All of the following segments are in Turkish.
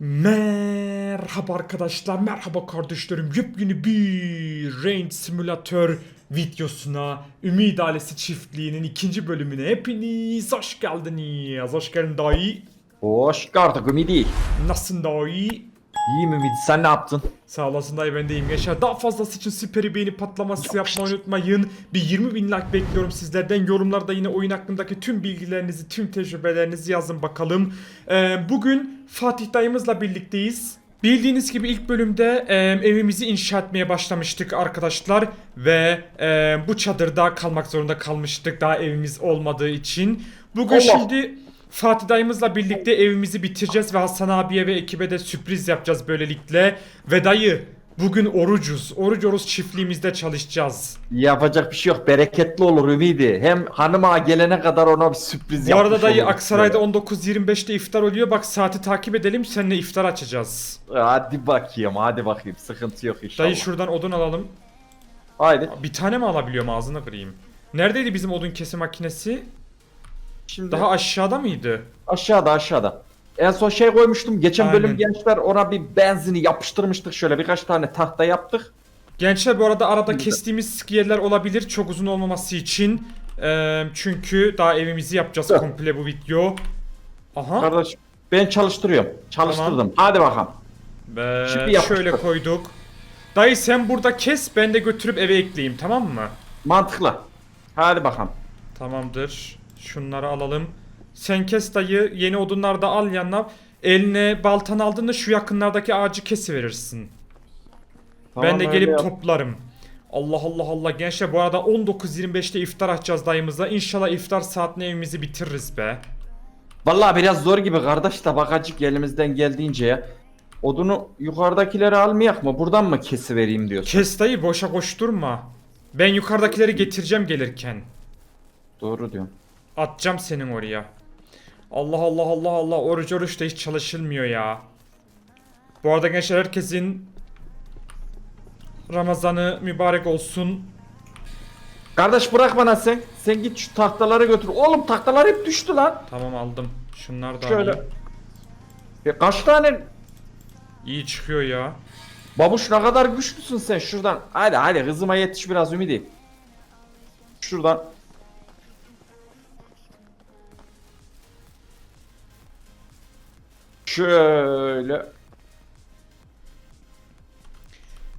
Merhaba arkadaşlar, merhaba kardeşlerim. Yepyeni bir Rain Simulator videosuna, Ümit Ailesi Çiftliği'nin ikinci bölümüne hepiniz hoş geldiniz. Hoş geldin dayı. Hoş gördük Ümidi. Nasılsın dayı? İyiyim Ümidi sen ne yaptın? Sağ olasın dayı ben de iyiyim gençler. Daha fazlası için süperi beğeni patlaması yapmayı unutmayın. Bir 20 bin like bekliyorum sizlerden. Yorumlarda yine oyun hakkındaki tüm bilgilerinizi, tüm tecrübelerinizi yazın bakalım. Ee, bugün Fatih dayımızla birlikteyiz. Bildiğiniz gibi ilk bölümde e, evimizi inşa etmeye başlamıştık arkadaşlar. Ve e, bu çadırda kalmak zorunda kalmıştık daha evimiz olmadığı için. Bugün Allah. şimdi Fatih dayımızla birlikte evimizi bitireceğiz ve Hasan abiye ve ekibe de sürpriz yapacağız böylelikle. Ve dayı bugün orucuz. Oruç oruç çiftliğimizde çalışacağız. Yapacak bir şey yok bereketli olur Ümidi. Hem hanıma gelene kadar ona bir sürpriz Bu arada yapmış dayı oluruz. Aksaray'da 19.25'te iftar oluyor. Bak saati takip edelim seninle iftar açacağız. Hadi bakayım hadi bakayım sıkıntı yok inşallah. Dayı şuradan odun alalım. Haydi. Bir tane mi alabiliyorum ağzını kırayım? Neredeydi bizim odun kesim makinesi? Şimdi Daha aşağıda mıydı? aşağıda aşağıda. En son şey koymuştum. Geçen Aynen. bölüm gençler ona bir benzini yapıştırmıştık şöyle birkaç tane tahta yaptık. Gençler bu arada arada kestiğimiz yerler olabilir çok uzun olmaması için. Ee, çünkü daha evimizi yapacağız Evet. komple bu video. Aha. Kardeş ben çalıştırıyorum. Çalıştırdım. Hadi bakalım. Ve Şimdi yapıştır. şöyle koyduk. Dayı sen burada kes ben de götürüp eve ekleyeyim tamam mı? Mantıklı. Hadi bakalım. Tamamdır. Şunları alalım. Sen kes dayı yeni odunlar da al yanına. Eline baltan aldığında şu yakınlardaki ağacı kesiverirsin. ben Tamam, de öyle gelip yap. toplarım. Allah Allah Allah gençler bu arada 19.25'te iftar açacağız dayımıza. İnşallah iftar saatine evimizi bitiririz be. Vallahi biraz zor gibi kardeş tabakacık elimizden geldiğince ya. Odunu yukarıdakileri almayak mı? Buradan mı kesivereyim diyorsun? Kes dayı boşa koşturma. Ben yukarıdakileri getireceğim gelirken. Doğru diyorsun. Atacağım senin oraya. Allah Allah Allah Allah oruç oruç da hiç çalışılmıyor ya. Bu arada gençler herkesin Ramazanı mübarek olsun. Kardeş bırak bana sen. Sen git şu tahtaları götür. Oğlum tahtalar hep düştü lan. Tamam aldım. Şunlar da Şöyle. alayım. Ya kaç tane İyi çıkıyor ya. babuş ne kadar güçlüsün sen şuradan. Hadi hadi hızıma yetiş biraz Ümidi. Şuradan. Şöyle.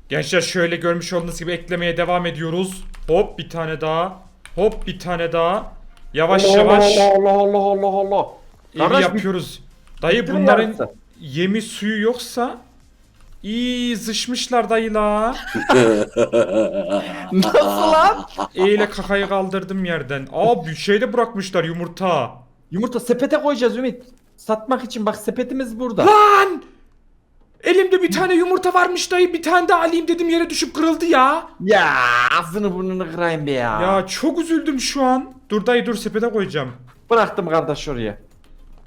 Gençler şöyle görmüş olduğunuz gibi eklemeye devam ediyoruz. Hop bir tane daha. Hop bir tane daha. Yavaş Allah yavaş Allah Allah Allah Allah Allah. evi Kardeş, yapıyoruz. Dayı bunların yarısı. yemi suyu yoksa iyi zışmışlar dayı la. Nasıl lan? Eyle kakayı kaldırdım yerden. Aa bir şey de bırakmışlar yumurta. Yumurta sepete koyacağız Ümit. Satmak için bak sepetimiz burada. Lan! Elimde bir tane yumurta varmış dayı bir tane de alayım dedim yere düşüp kırıldı ya. Ya ağzını burnunu kırayım be ya. Ya çok üzüldüm şu an. Dur dayı dur sepete koyacağım. Bıraktım kardeş oraya.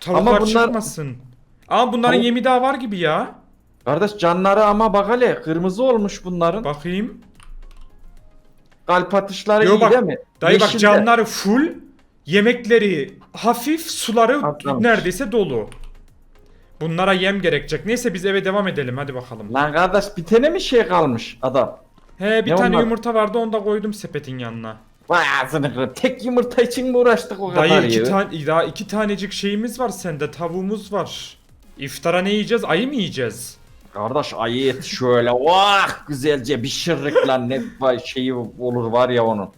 Tavuklar Ama bunlar- çıkmasın. Ama bunların Tavuk- yemi daha var gibi ya. Kardeş canları ama bak hele kırmızı olmuş bunların. Bakayım. Kalp atışları Yo iyi bak, değil mi? Dayı bak Yeşil de. canları full. Yemekleri hafif, suları Atlamış. neredeyse dolu. Bunlara yem gerekecek. Neyse biz eve devam edelim hadi bakalım. Lan kardeş bir tane mi şey kalmış adam? He bir Ne tane onlar? yumurta vardı onu da koydum sepetin yanına. Vay ağzını kırayım. Tek yumurta için mi uğraştık o kadar Dayı iki, ya? tane daha iki tanecik şeyimiz var sende tavuğumuz var. İftara ne yiyeceğiz? Ayı mı yiyeceğiz? Kardeş ayı et şöyle vah güzelce bir şırrık lan ne vay şeyi olur var ya onun.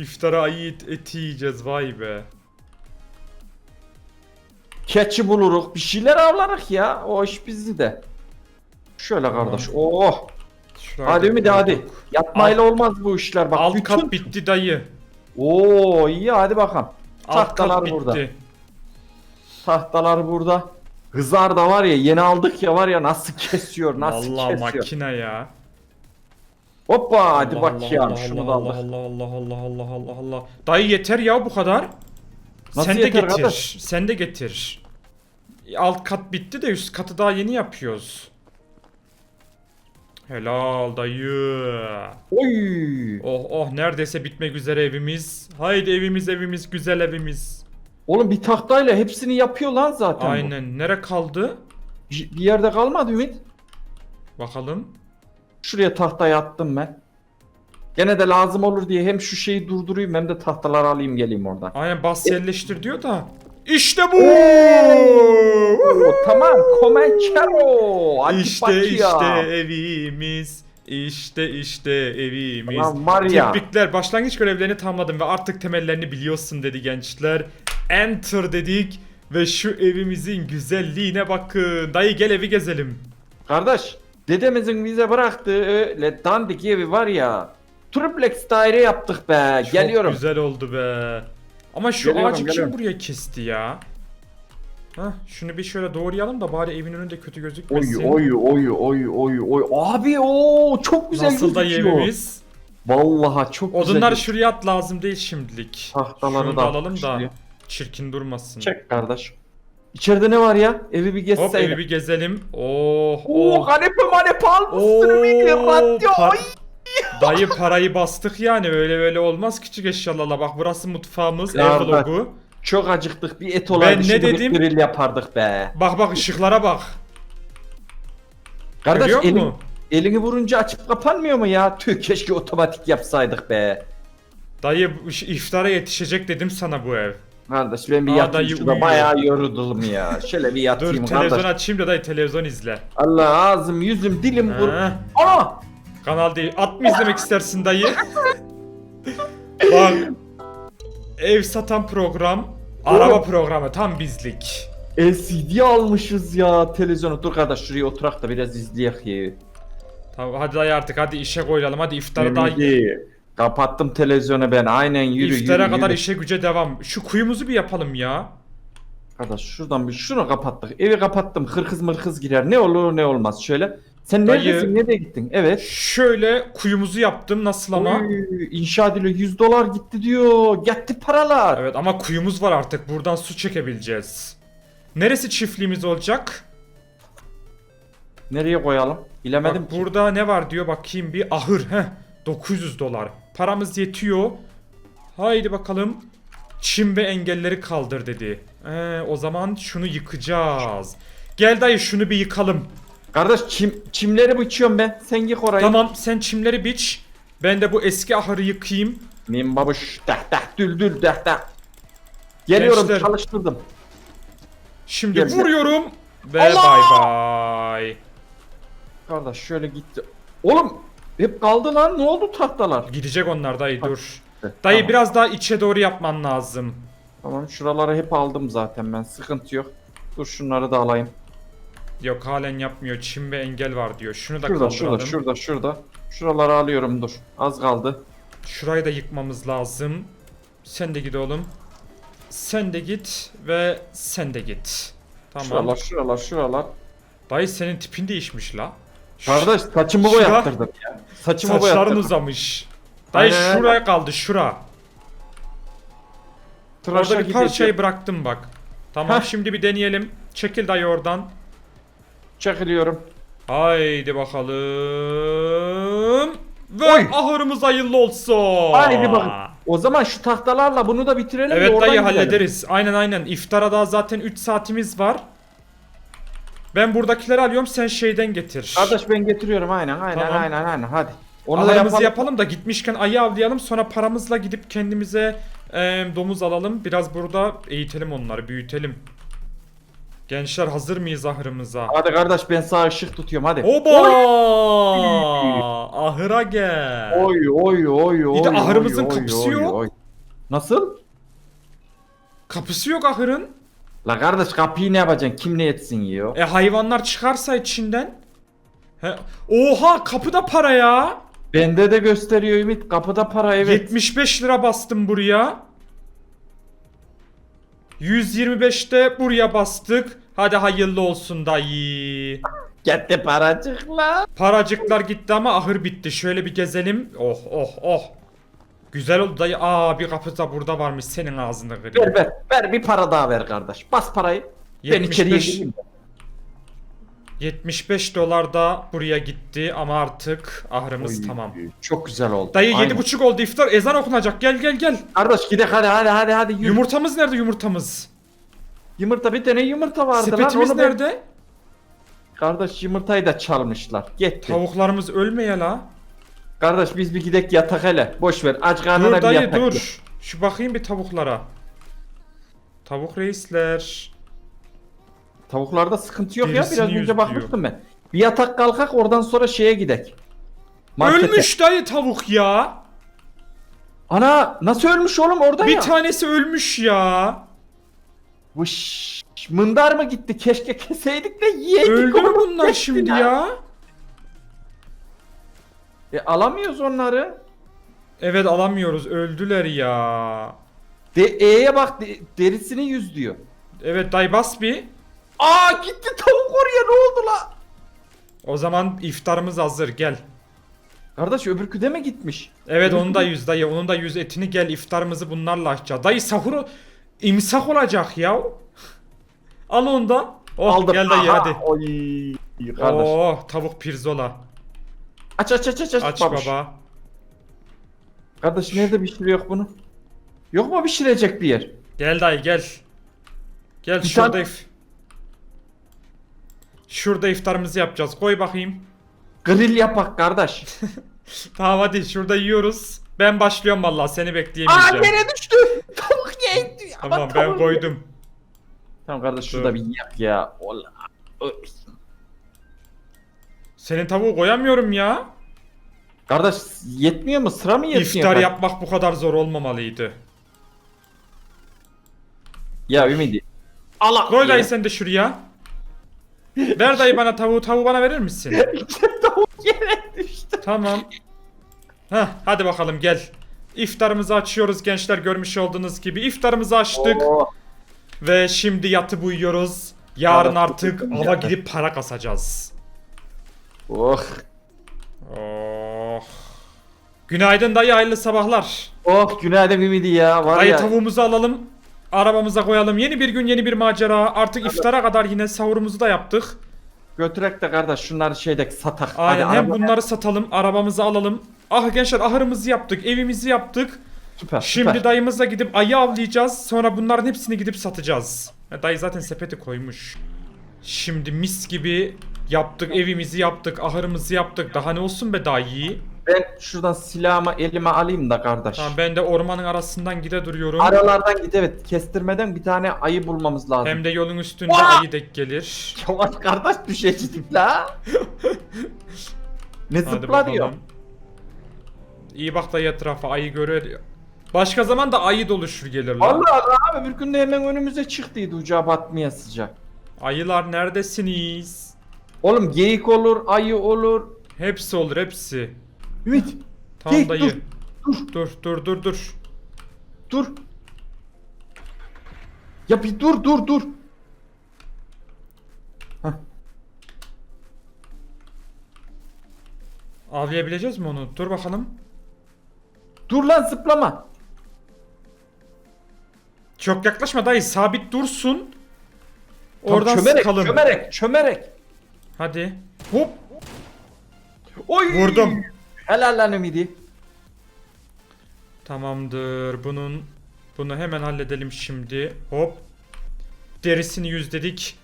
İftara ayı et- eti yiyeceğiz vay be. Keçi buluruk bir şeyler avlarık ya o iş bizde de. Şöyle kardeş oh. Şurada Hadi Ümidi hadi. Yatmayla olmaz bu işler bak. Alt bütün... kat bitti dayı. Oo iyi hadi bakalım. Alt Tahtalar kat burada. bitti. Tahtalar burada. Hızar da var ya yeni aldık ya var ya nasıl kesiyor nasıl Vallahi kesiyor. makine ya. Hoppa hadi Allah bak Allah ya Allah şunu da Allah aldık. Allah Allah Allah Allah Allah Allah. Dayı yeter ya bu kadar. Nasıl Sen de yeter getir. kardeş? Sen de getir. Alt kat bitti de üst katı daha yeni yapıyoruz. Helal dayı. Oy. Oh oh neredeyse bitmek üzere evimiz. Haydi evimiz evimiz güzel evimiz. Oğlum bir tahtayla hepsini yapıyor lan zaten bu. Aynen. Nere kaldı? Bir, bir yerde kalmadı Ümit. Bakalım. Şuraya tahtayı attım ben. Gene de lazım olur diye hem şu şeyi durdurayım hem de tahtaları alayım geleyim oradan. Aynen bas yerleştir diyor da. İşte bu. Oo, tamam Comanchero. Hadi İşte bak işte ya. evimiz. İşte işte evimiz. Lan var ya. Tebrikler başlangıç görevlerini tamamladım ve artık temellerini biliyorsun dedi gençler. Enter dedik ve şu evimizin güzelliğine bakın. Dayı gel evi gezelim. Kardeş dedemizin bize bıraktığı öyle dandik evi var ya. Triplex daire yaptık be. Çok Geliyorum. güzel oldu be. Ama şu Geliyorum, ağacı geliyorum. kim buraya kesti ya? Hah, şunu bir şöyle doğrayalım da bari evin önünde kötü Oy gözükmesin. oy oy oy oy oy. Abi o çok güzel Nasıl da gözüküyor. evimiz? Vallahi çok güzel. Odunlar şuraya at lazım değil şimdilik. Tahtaları Şunu da da alalım da çirkin durmasın. Çek kardeş. İçeride ne var ya? Evi bir Hop gezseydim. evi bir gezelim. Oh Oo oh. kanepe manepe almışsın Ümit. Radyo. Dayı parayı bastık yani öyle böyle olmaz küçük eşyalarla bak burası mutfağımız ev Nerede? vlogu. Çok acıktık bir et olaydı. ne şimdi bir dedim? grill yapardık be. Bak bak ışıklara bak. Kardeş Görüyor elin, musun? elini vurunca açıp kapanmıyor mu ya? Tüh keşke otomatik yapsaydık be. Dayı iş- iftara yetişecek dedim sana bu ev. Kardeş ben bir Aa, yatayım dayı şurada uyuyor. bayağı yoruldum ya. Şöyle bir Dur yatayım televizyon kardeş. açayım da dayı televizyon izle. Allah ağzım yüzüm dilim kur. Ha, Aa! kanal değil. At mı izlemek istersin dayı? bak. Ev satan program. Araba programı tam bizlik. LCD almışız ya televizyonu. Dur kardeş şuraya oturak da biraz izleyek ya. Tamam hadi dayı artık hadi işe koyulalım hadi iftara daha Ümidi, Kapattım televizyonu ben aynen yürü İftara yürü, kadar yürü. işe güce devam. Şu kuyumuzu bir yapalım ya. Kardeş şuradan bir şunu kapattık. Evi kapattım. Hırkız mırkız girer. Ne olur ne olmaz şöyle. Sen Dayı. neredesin? Nereye gittin? Evet. Şöyle kuyumuzu yaptım nasıl ama? Oy, inşa ediliyor. 100 dolar gitti diyor. Gitti paralar. Evet ama kuyumuz var artık. Buradan su çekebileceğiz. Neresi çiftliğimiz olacak? Nereye koyalım? Bilemedim Bak ki. burada ne var diyor bakayım bir ahır. Heh 900 dolar. Paramız yetiyor. Haydi bakalım. Çim ve engelleri kaldır dedi. Ee, o zaman şunu yıkacağız. Gel dayı şunu bir yıkalım. Kardeş çim, çimleri biçiyorum ben. Sen yık orayı. Tamam sen çimleri biç. Ben de bu eski ahırı yıkayayım. Min babuş. Dah dah dül dül dah dah. Geliyorum Gençler. çalıştırdım. Şimdi gel. vuruyorum. Ve Allah! bay bay. Kardeş şöyle gitti. Oğlum hep kaldı lan. Ne oldu tahtalar? Gidecek onlar dayı dur. Dayı tamam. biraz daha içe doğru yapman lazım. Tamam şuraları hep aldım zaten ben. Sıkıntı yok. Dur şunları da alayım. Yok halen yapmıyor. Çim ve engel var diyor. Şunu da Şurada kaldıralım. şurada şurada şurada. Şuraları alıyorum dur. Az kaldı. Şurayı da yıkmamız lazım. Sen de git oğlum. Sen de git ve sen de git. Tamam. Şuralar şuralar şuralar. Dayı senin tipin değişmiş la. Kardeş saçımı Şura- boyattırdım ya. Saçımı Saçların boyattırdım. uzamış. Dayı Aynen. şuraya kaldı şura. Tıraşa Orada bir parçayı gideceğim. bıraktım bak. Tamam Heh. şimdi bir deneyelim. Çekil dayı oradan. Çekiliyorum. Haydi bakalım. Ve Oy. ahırımız hayırlı olsun. Haydi bakın. O zaman şu tahtalarla bunu da bitirelim de Evet oradan dayı gidelim. hallederiz. Aynen aynen. İftara daha zaten 3 saatimiz var. Ben buradakileri alıyorum sen şeyden getir. Kardeş ben getiriyorum aynen aynen Tamam. aynen aynen hadi. Onu da yapalım. yapalım da gitmişken ayı avlayalım sonra paramızla gidip kendimize e, domuz alalım. Biraz burada eğitelim onları büyütelim. Gençler hazır mıyız ahırımıza? Hadi kardeş ben sağ ışık tutuyorum hadi. Oba! Ahıra gel. Oy oy oy oy. Bir de ahırımızın kapısı yok. Nasıl? Kapısı yok ahırın. La kardeş kapıyı ne yapacaksın? Kim ne etsin yiyor? E hayvanlar çıkarsa içinden. He. Oha kapıda para ya. Bende de gösteriyor Ümit. Kapıda para evet. 75 lira bastım buraya. 125'te buraya bastık. Hadi hayırlı olsun dayı. Gitti paracıkla. Paracıklar gitti ama ahır bitti. Şöyle bir gezelim. Oh oh oh. Güzel oldu dayı. Aa bir kapı da burada varmış. Senin ağzını Ver kırayım. ver. Ver bir para daha ver kardeş. Bas parayı. Ben içeriye 75 gireyim. 75 dolar da buraya gitti ama artık ahırımız Oy, tamam. Çok güzel oldu. Dayı Aynen. 7.30 oldu iftar. Ezan okunacak. Gel gel gel. Kardeş gidelim hadi hadi hadi hadi yürü. Yumurtamız nerede yumurtamız? Yumurta bir tane yumurta vardı lan. Sepetimiz onu ben- nerede? Kardeş yumurtayı da çalmışlar. Gitti. Tavuklarımız ölmeye la. Kardeş biz bir gidek yatak hele. Boş ver. Aç karnına Dur bir dayı yatak. dur. yap. Şu bakayım bir tavuklara. Tavuk reisler. Tavuklarda sıkıntı yok ya. Derisini Biraz önce bakmıştım ben. Bir yatak kalkak oradan sonra şeye gidek. Markete. Ölmüş dayı tavuk ya. Ana nasıl ölmüş oğlum orada Bir ya? tanesi ölmüş ya. Vış, mındar mı gitti? Keşke keseydik de yiyeydik. Öldü mü bunlar Gitti şimdi ya? E, alamıyoruz onları. Evet alamıyoruz öldüler ya. De E'ye bak de- derisini yüz diyor. Evet dayı bas bir. Aa gitti tavuk oraya ne oldu la? O zaman iftarımız hazır gel. Kardeş öbürkü de mi gitmiş? Evet onun da yüz dayı onun da yüz etini gel iftarımızı bunlarla açacağız. Dayı sahuru imsak olacak ya. Al onu da. Oh Aldım. gel dayı Aha, hadi. Oy. Kardeş. Oh tavuk pirzola. Aç aç aç aç aç. Aç babuş. baba. Kardeş nerede pişiriyor bunu? Yok mu pişirecek bir yer? Gel dayı gel. Gel Bir şurada tane- if. Şurada iftarımızı yapacağız. Koy bakayım. Grill yapak kardeş. Tamam hadi şurada yiyoruz. Ben başlıyorum vallahi seni Aa bekleyemeyeceğim. yere düştü. Tavuk yendi. Tamam Ama ben koydum. Tamam kardeş şurada bir yak ya. Ola. Ö- Senin tavuğu koyamıyorum ya. Kardeş yetmiyor mu? Sıra mı yetmiyor? İftar kardeş? yapmak bu kadar zor olmamalıydı. Ya Ümidi. Allah. Koy dayı sen de şuraya. Ver dayı bana tavuğu. Tavuğu bana verir misin? Tavuk yere düştü. Tamam. Heh, hadi bakalım gel. İftarımızı açıyoruz gençler görmüş olduğunuz gibi. İftarımızı açtık Oo. ve şimdi yatıp uyuyoruz. Yarın artık ava gidip para kasacağız. Oh. Oh. Günaydın dayı hayırlı sabahlar. Oh günaydın Ümidi ya. Var Dayı ya. tavuğumuzu alalım. Arabamıza koyalım. Yeni bir gün yeni bir macera. Artık iftara kadar yine sahurumuzu da yaptık. Götürek de kardeş şunları şeyde satak. Aynen Hadi hem araba- bunları satalım arabamızı alalım. Ah gençler ahırımızı yaptık evimizi yaptık. Süper Şimdi süper. dayımızla gidip ayı avlayacağız. Sonra bunların hepsini gidip satacağız. Ya dayı zaten sepeti koymuş. Şimdi mis gibi yaptık evimizi yaptık ahırımızı yaptık. Daha ne olsun be dayı. Ben şuradan silahımı elime alayım da kardeş. Tamam ben de ormanın arasından gide duruyorum. Aralardan git evet kestirmeden bir tane ayı bulmamız lazım. Hem de yolun üstünde Aa! ayı denk gelir. Yavaş kardeş düşecektik la. ne Hadi zıpla diyor. bakalım. İyi bak dayı etrafa ayı görür. Başka zaman da ayı doluşur gelir lan. Allah Allah abi bir gün de hemen önümüze çıktıydı ucağa batmaya sıcak. Ayılar neredesiniz? Oğlum geyik olur, ayı olur. Hepsi olur hepsi. Ümit Tamam Geyik, dayı. dur, Dur dur dur dur. dur. Ya bir dur dur dur. Hah. Avlayabileceğiz mi onu? Dur bakalım. Dur lan zıplama. Çok yaklaşma dayı sabit dursun. Oradan çömerek, sıkalım. çömerek, çömerek. Hadi. Hop. Oy! Vurdum. Helal lan Ümidi. Tamamdır. Bunun bunu hemen halledelim şimdi. Hop. Derisini yüzledik.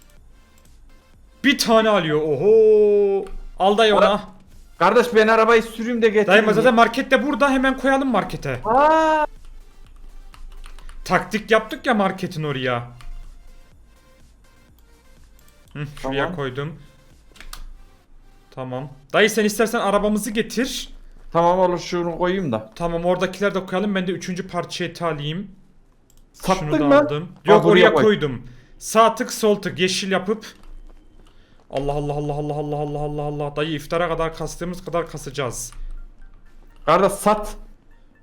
Bir tane alıyor. Oho. Al dayı ona. Kardeş ben arabayı süreyim de getireyim. Dayı zaten markette burada hemen koyalım markete. Aa, Taktik yaptık ya marketin oraya. Hı, şuraya Tamam. koydum. Tamam. Dayı sen istersen arabamızı getir. tamam olur şunu koyayım da. Tamam oradakiler de koyalım. Ben de üçüncü parça eti alayım. Şunu da mı? aldım. Yok buraya oraya koy. koydum. Sağ tık sol tık yeşil yapıp Allah Allah Allah Allah Allah Allah Allah Allah dayı iftara kadar kastığımız kadar kasacağız. Kardeş sat.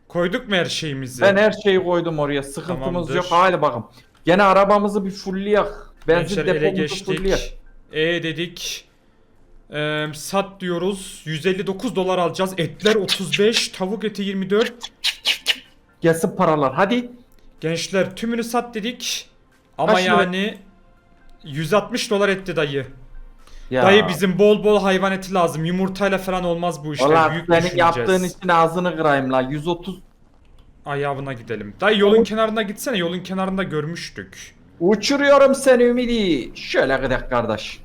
Koyduk mu her şeyimizi? Ben her şeyi koydum oraya. Sıkıntımız Tamamdır. yok. Haydi bakalım. Gene arabamızı bir fullleyak. Benzin Gençler ele depomuzu fullleyak. geçtik. E dedik. Ee, sat diyoruz. 159 dolar alacağız. Etler 35, tavuk eti 24. Gelsin paralar. Hadi. Gençler tümünü sat dedik. Ama Kaç lira? yani 160 dolar etti dayı. Ya. Dayı bizim bol bol hayvan eti lazım. Yumurtayla falan olmaz bu işler. Valla Büyük senin düşüneceğiz. yaptığın için ağzını kırayım la. 130 Ayağına gidelim. Dayı yolun kenarına gitsene. Yolun kenarında görmüştük. Uçuruyorum seni Ümidi. Şöyle gidelim kardeş.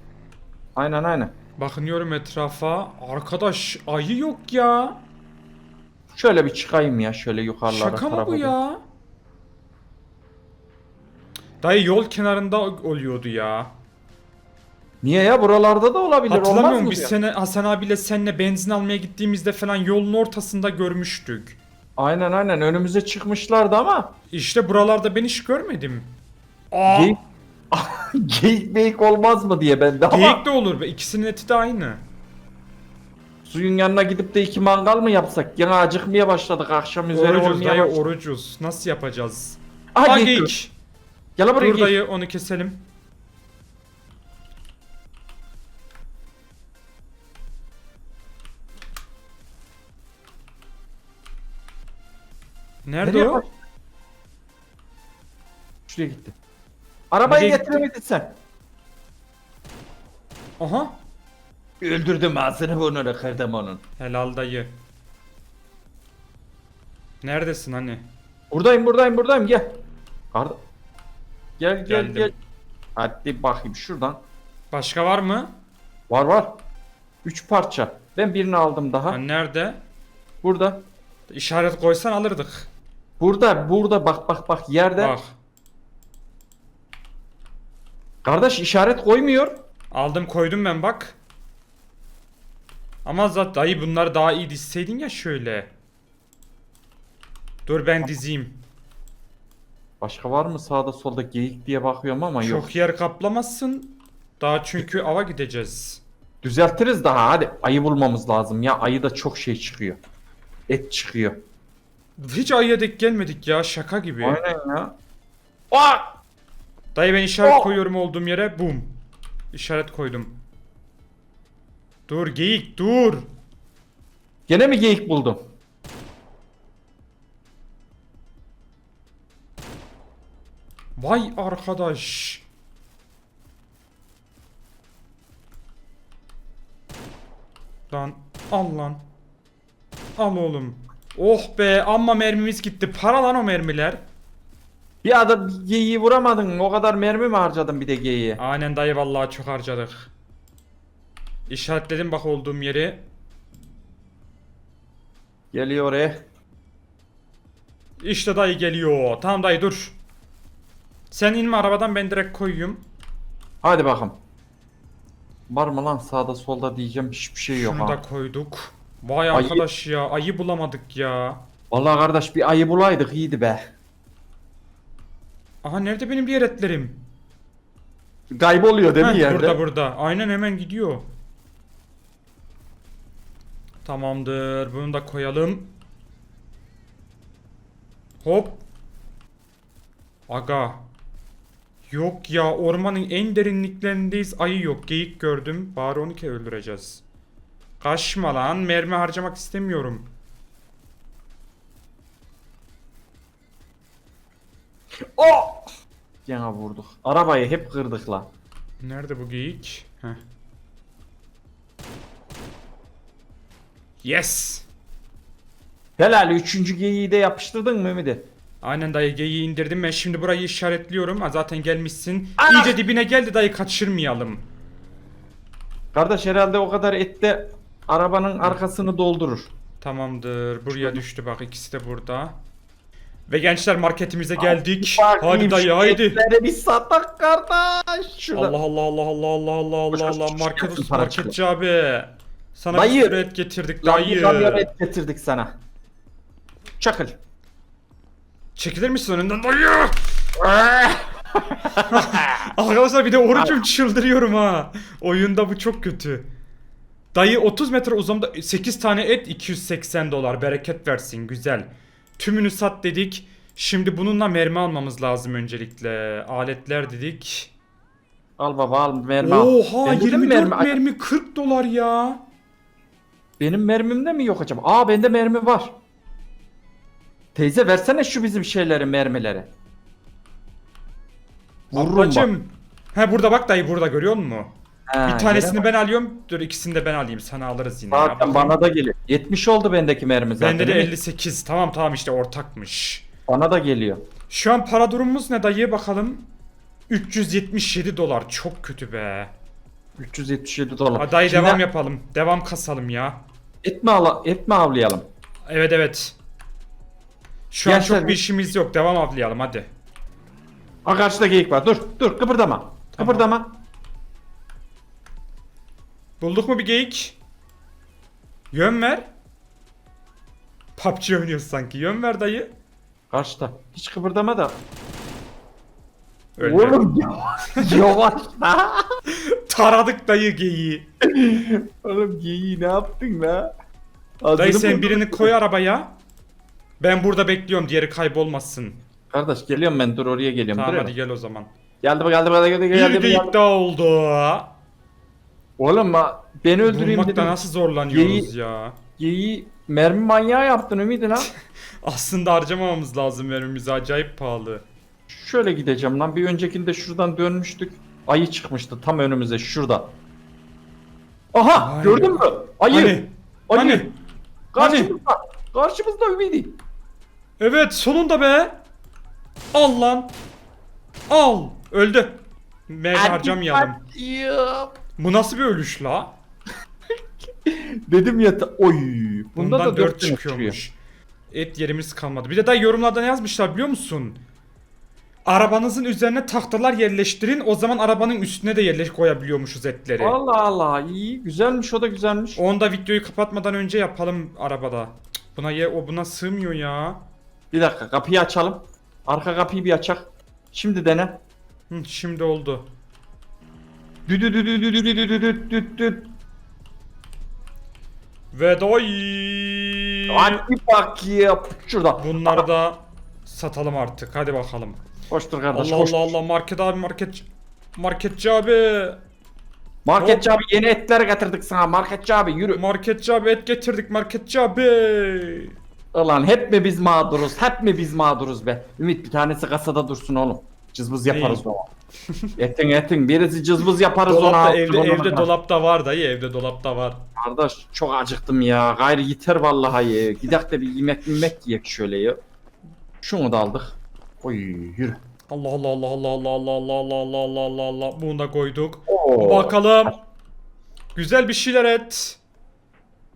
Aynen aynen. Bakınıyorum etrafa. Arkadaş ayı yok ya. Şöyle bir çıkayım ya şöyle yukarılara. Şaka mı bu ya? Dayı yol kenarında oluyordu ya. Niye ya buralarda da olabilir olmaz Hatırlamıyor mı? Biz sene Hasan abiyle seninle benzin almaya gittiğimizde falan yolun ortasında görmüştük. Aynen aynen önümüze çıkmışlardı ama. İşte buralarda ben hiç görmedim. Aa, Geyik, geyik meyik olmaz mı diye ben de ama. geyik de olur be. İkisinin eti de aynı. Suyun yanına gidip de iki mangal mı yapsak? Gene acıkmaya başladık akşam üzeri Orucuz olmaya dayı başladık. orucuz. Nasıl yapacağız? Aha Aa geyik. geyik. Gel buraya Dur geyik. dayı onu keselim. Nerede Nereye o? kaç- Şuraya gitti. Arabayı Nereye getiremedin sen. Aha. Öldürdüm ağzını burnunu kırdım onun. Helal dayı. Neredesin hani? Buradayım buradayım buradayım gel. Karda. Gel gel Geldim. gel. Hadi bakayım şuradan. Başka var mı? Var var. Üç parça. Ben birini aldım daha. Ha, nerede? Burada. İşaret koysan alırdık. Burada burada bak bak bak yerde. Bak. Kardeş işaret koymuyor. Aldım koydum ben bak. Ama zaten dayı bunları daha iyi dizseydin ya şöyle. Dur ben dizeyim. Başka var mı sağda solda geyik diye bakıyorum ama yok. Çok yer kaplamazsın. Daha çünkü ava gideceğiz. Düzeltiriz daha hadi. Ayı bulmamız lazım ya. Ayıda çok şey çıkıyor. Et çıkıyor. Hiç ayıya denk gelmedik ya şaka gibi. Aynen ya. Aa! Dayı ben işaret Oh! koyuyorum olduğum yere. Bum. İşaret koydum. Dur geyik dur. Gene mi geyik buldum? Vay arkadaş. Lan al lan. Al oğlum. Oh be amma mermimiz gitti. Para lan o mermiler. Bir adam geyiği vuramadın. O kadar mermi mi harcadın bir de geyiğe? Aynen dayı vallahi çok harcadık. İşaretledim bak olduğum yeri. Geliyor oraya. İşte dayı geliyor. Tamam dayı dur. Sen inme arabadan ben direkt koyuyorum. Hadi bakalım. Var mı lan sağda solda diyeceğim hiçbir şey yok Şunu ha. da koyduk. Vay Ayı- arkadaş ya ayı bulamadık ya. Vallahi kardeş bir ayı bulaydık iyiydi be. Aha nerede benim diğer etlerim? Kayboluyor değil mi Heh, yerde? Burada burada. Aynen hemen gidiyor. Tamamdır. Bunu da koyalım. Hop. Aga. Yok ya ormanın en derinliklerindeyiz. Ayı yok. Geyik gördüm. Bari onu öldüreceğiz. Kaçma lan. Mermi harcamak istemiyorum. Oh! Gene vurduk. Arabayı hep kırdık la. Nerede bu geyik? Heh. Yes. Helal üçüncü geyiği de yapıştırdın mı Ümidi? Aynen dayı geyiği indirdim ben şimdi burayı işaretliyorum. Ha, zaten gelmişsin. Ah! İyice dibine geldi dayı kaçırmayalım. Kardeş herhalde o kadar ette arabanın arkasını doldurur. Tamamdır. Buraya düştü bak ikisi de burada. Ve gençler marketimize geldik. Bakayım Hadi dayı haydi. bir satak kardeş. Şurada. Allah Allah Allah Allah Allah Allah Allah Allah koş, market para marketçi abi. Sana Dayı. bir sürü et getirdik dayı. kamyon et getirdik sana. Çakıl. Çekilir misin önünden dayı? Arkadaşlar bir de orucum çıldırıyorum ha. Oyunda bu çok kötü. Dayı 30 metre uzamda 8 tane et 280 dolar bereket versin güzel. Tümünü sat dedik. Şimdi bununla mermi almamız lazım öncelikle. Aletler dedik. Al baba al mermi al. Oha Bende de mi 24 mermi, mermi? 40 dolar ya. Benim mermimde mi yok acaba? Aa bende mermi var. Teyze versene şu bizim şeyleri mermileri. Vururum bak. Ablacım. He burada bak dayı burada görüyor musun? Ha, bir tanesini bak. ben alıyorum. Dur ikisini de ben alayım. Sana alırız yine. ya. Zaten Bakayım. bana da geliyor. 70 oldu bendeki mermi zaten. Bende de değil mi? 58. Tamam tamam işte ortakmış. Bana da geliyor. Şu an para durumumuz ne dayı bakalım. 377 dolar çok kötü be. 377 dolar. Hadi dayı Şimdi devam yapalım. Devam kasalım ya. Et mi, ala, et mi avlayalım? Evet evet. Şu an Gençler, çok bir işimiz yok. Devam avlayalım hadi. Ha karşıda geyik var. Dur dur kıpırdama. Kıpırdama. Bulduk mu bir geyik? Yön ver. PUBG oynuyoruz sanki. Yön ver dayı. Karşıda. Hiç kıpırdama da. Öldü. Oğlum yavaş. Taradık dayı geyiği. Oğlum geyiği ne yaptın la? Dayı Ağzını sen burnunu- birini koy arabaya. Ben burada bekliyorum diğeri kaybolmasın. Kardeş geliyorum ben dur oraya geliyorum. Tamam dur hadi gel o zaman. Geldi mi geldi geldi geldi Bir geldi mi? geyik daha oldu. Oğlum ha, beni öldüreyim Bulmakta dedim. nasıl zorlanıyoruz Geyiği- ya. Geyiği mermi manyağı yaptın ümidi lan. Aslında harcamamamız lazım vermemiz acayip pahalı. Şöyle gideceğim lan. Bir öncekinde şuradan dönmüştük. Ayı çıkmıştı tam önümüze şurada. Aha Vay gördün mü? Ayı. Hani? Ayı. Hani? Karşımızda. Karşımızda Ümidi. Evet sonunda be. Al lan. Al. Öldü. Mermi harcamayalım. Yap. Bu nasıl bir ölüş la? Dedim ya ta- oy. Bunda Bundan da 4 dört tane çıkıyormuş. Et yerimiz kalmadı. Bir de daha yorumlarda ne yazmışlar biliyor musun? Arabanızın üzerine tahtalar yerleştirin. O zaman arabanın üstüne de yerleş koyabiliyormuşuz etleri. Allah Allah iyi güzelmiş o da güzelmiş. Onu da videoyu kapatmadan önce yapalım arabada. Cık, Buna ye o buna sığmıyor ya. Bir dakika kapıyı açalım. Arka kapıyı bir açak. Şimdi dene. Hı, şimdi oldu. Düdü düdü düdü düdü düdü düdü düdü. Ve doy. Hadi bak ya şurada. Bunları da satalım artık. Hadi bakalım. Koştur kardeş. Allah koştur. Allah Allah market abi market marketçi abi. Marketçi abi yeni etler getirdik sana marketçi abi yürü. Marketçi abi et getirdik marketçi abi. Ulan hep mi biz mağduruz? Hep mi biz mağduruz be? Ümit bir tanesi kasada dursun oğlum. Cızbız yaparız ona. etin etin birisi cızbız yaparız ona. Dolapta evde Ona evde bakarız. dolapta var dayı evde dolapta var. Kardeş çok acıktım ya. Gayrı yeter vallahi ya. Gidelim de bir yemek yemek yiyek şöyle ya. Şunu da aldık. Oy yürü. Allah Allah Allah Allah Allah Allah Allah Allah Allah Allah Allah Allah bunu da koyduk. Oo. Bakalım. Güzel bir şeyler et.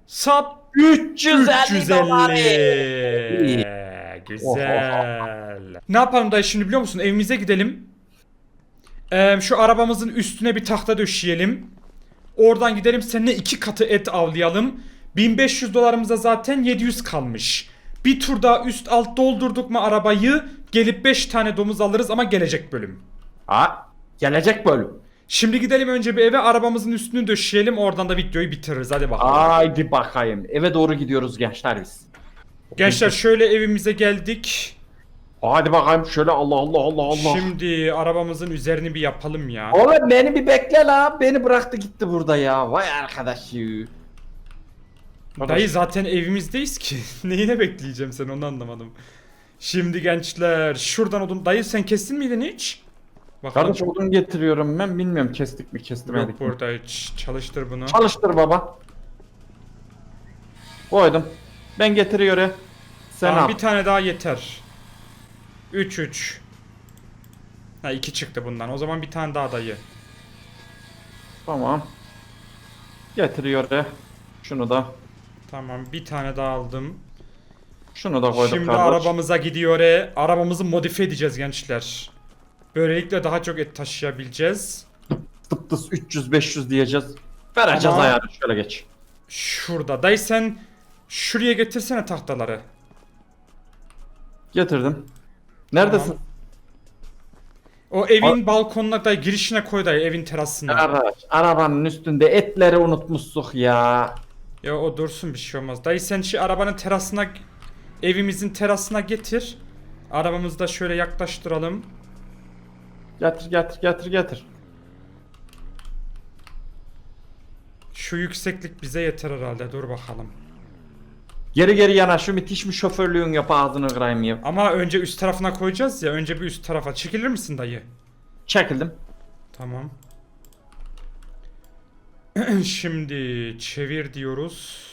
Sat 350, 350. Güzel. Ne yapalım dayı şimdi biliyor musun? Evimize gidelim. Ee, şu arabamızın üstüne bir tahta döşeyelim. Oradan gidelim seninle iki katı et avlayalım. 1500 dolarımıza zaten 700 kalmış. Bir tur daha üst alt doldurduk mu arabayı gelip 5 tane domuz alırız ama gelecek bölüm. Ha, gelecek bölüm. Şimdi gidelim önce bir eve arabamızın üstünü döşeyelim oradan da videoyu bitiririz hadi bakalım. Haydi bakayım. Eve doğru gidiyoruz gençler biz. Gençler şöyle evimize geldik. Hadi bakayım şöyle Allah Allah Allah Allah. Şimdi arabamızın üzerini bir yapalım ya. Oğlum beni bir bekle la. Beni bıraktı gitti burada ya. Vay arkadaş ya. Dayı zaten evimizdeyiz ki. Neyine bekleyeceğim sen onu anlamadım. Şimdi gençler şuradan odun. Dayı sen kestin miydin hiç? Bakalım. Kardeş odun getiriyorum ben bilmiyorum kestik mi kestirmedik Yok mi. burada hiç. Çalıştır bunu. Çalıştır baba. Koydum. Ben getiriyorum. Sen Tamam, al. bir tane daha yeter. 3 3. Ha 2 çıktı bundan. O zaman bir tane daha dayı. Tamam. Getiriyor. Şunu da. Tamam bir tane daha aldım. Şunu da koyduk Şimdi kardeş. arabamıza gidiyor. e. Arabamızı modifiye edeceğiz gençler. Böylelikle daha çok et taşıyabileceğiz. Tıp tıs 300-500 diyeceğiz. Vereceğiz Ama- ayarı şöyle geç. Şurada. Dayı sen şuraya getirsene tahtaları. Getirdim. Neredesin? Tamam. O evin balkonuna dayı girişine koy dayı evin terasına. Arkadaş arabanın üstünde etleri unutmuştuk ya. Ya o dursun bir şey olmaz. Dayı sen şu arabanın terasına evimizin terasına getir. Arabamızı da şöyle yaklaştıralım. Getir getir getir getir. Şu yükseklik bize yeter herhalde. Dur bakalım. Geri geri yana şu müthiş mi şoförlüğün yap ağzını kırayım ya. Ama önce üst tarafına koyacağız ya. Önce bir üst tarafa. Çekilir misin dayı? Çekildim. Tamam. Şimdi çevir diyoruz.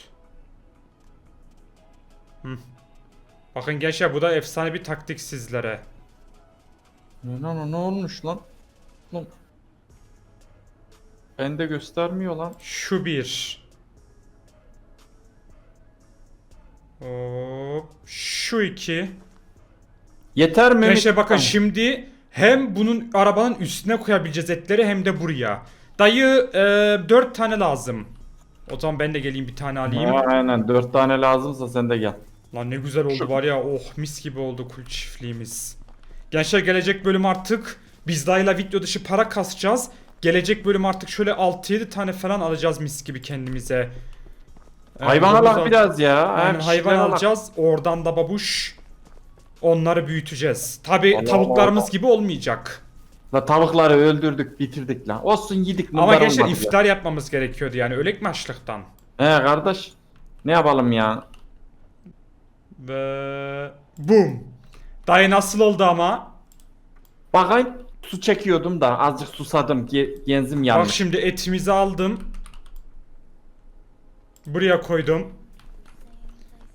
Hı. Bakın gençler bu da efsane bir taktik sizlere. Ne o, ne olmuş lan? Lan. Bende göstermiyor lan. Şu bir. Hop. Şu iki. Yeter mi? Gençler bakın Tamam. şimdi hem bunun arabanın üstüne koyabileceğiz etleri hem de buraya. Dayı e, 4 tane lazım. O zaman ben de geleyim bir tane alayım. Aynen 4 tane lazımsa sen de gel. Lan ne güzel oldu var ya. Oh mis gibi oldu kul çiftliğimiz. Gençler gelecek bölüm artık biz dayıyla video dışı para kasacağız. Gelecek bölüm artık şöyle 6-7 tane falan alacağız mis gibi kendimize. Hayvan al- biraz ya. Aynen, Hem hayvan alacağız. Oradan da babuş. Onları büyüteceğiz. Tabi Allah tavuklarımız Allah. gibi olmayacak. La tavukları öldürdük bitirdik lan. Olsun yedik Ama gençler olmadı ya. iftar yapmamız gerekiyordu yani. Ölek mi açlıktan? He kardeş. Ne yapalım ya? Ve... Boom. Dayı nasıl oldu ama? Bakayım su çekiyordum da azıcık susadım ki genzim Bak yanmış. şimdi etimizi aldım. Buraya koydum.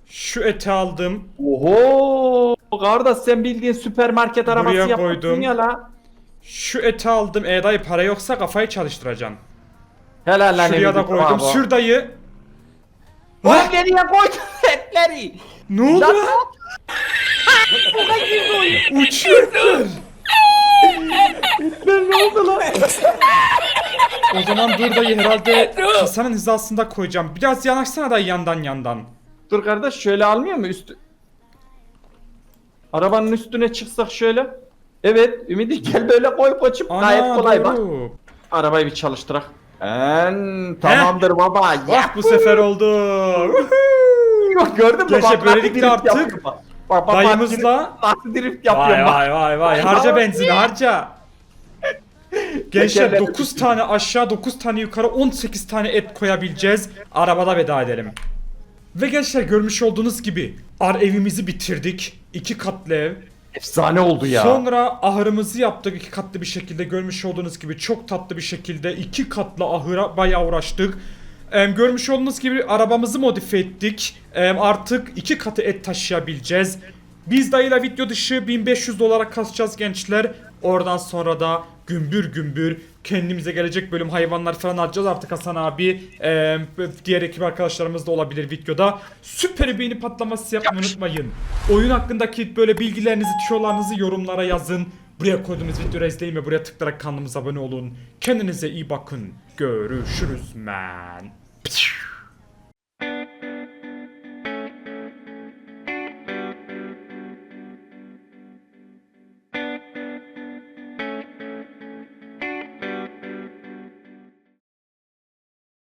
Şu eti aldım. Oho! Kardeş sen bildiğin süpermarket arabası Buraya koydum. ya la. Şu eti aldım. E dayı para yoksa kafayı çalıştıracaksın. Helal lan Şuraya da koydum. Sür dayı. Lan nereye koydun etleri? ne oldu? Lan- Uçuyor. ne oldu lan? O zaman dur dayı herhalde kasanın hizasında koyacağım. Biraz yanaşsana dayı yandan yandan. Dur kardeş şöyle almıyor mu üstü? Arabanın üstüne çıksak şöyle. Evet Ümidi gel böyle koy koçum. Gayet kolay bak. doğru. Arabayı bir çalıştırak. En tamamdır baba. Bak Ya. bu sefer oldu. Bak gördün mü? Gençler, Bak, böylelikle drift artık yapıyor bak. Bak, bak, dayımızla- bak, Nasıl drift Vay yapıyorum bak. vay vay vay. Harca benzini harca. Gençler 9 tane aşağı 9 tane yukarı 18 tane et koyabileceğiz. Arabada veda edelim. Ve gençler görmüş olduğunuz gibi ar evimizi bitirdik. iki katlı ev. Efsane oldu ya. Sonra ahırımızı yaptık iki katlı bir şekilde görmüş olduğunuz gibi çok tatlı bir şekilde iki katlı ahıra bayağı uğraştık. Em, görmüş olduğunuz gibi arabamızı modifiye ettik. Em, artık iki katı et taşıyabileceğiz. Biz dayıyla video dışı 1500 dolara kasacağız gençler. Oradan sonra da gümbür gümbür kendimize gelecek bölüm hayvanlar falan alacağız artık Hasan abi. Em, diğer ekip arkadaşlarımız da olabilir videoda. Süper beğeni patlaması yapmayı unutmayın. Oyun hakkındaki böyle bilgilerinizi, tüyolarınızı yorumlara yazın. Buraya koyduğumuz videoyu izleyin ve buraya tıklayarak kanalımıza abone olun. Kendinize iyi bakın. Görüşürüz man.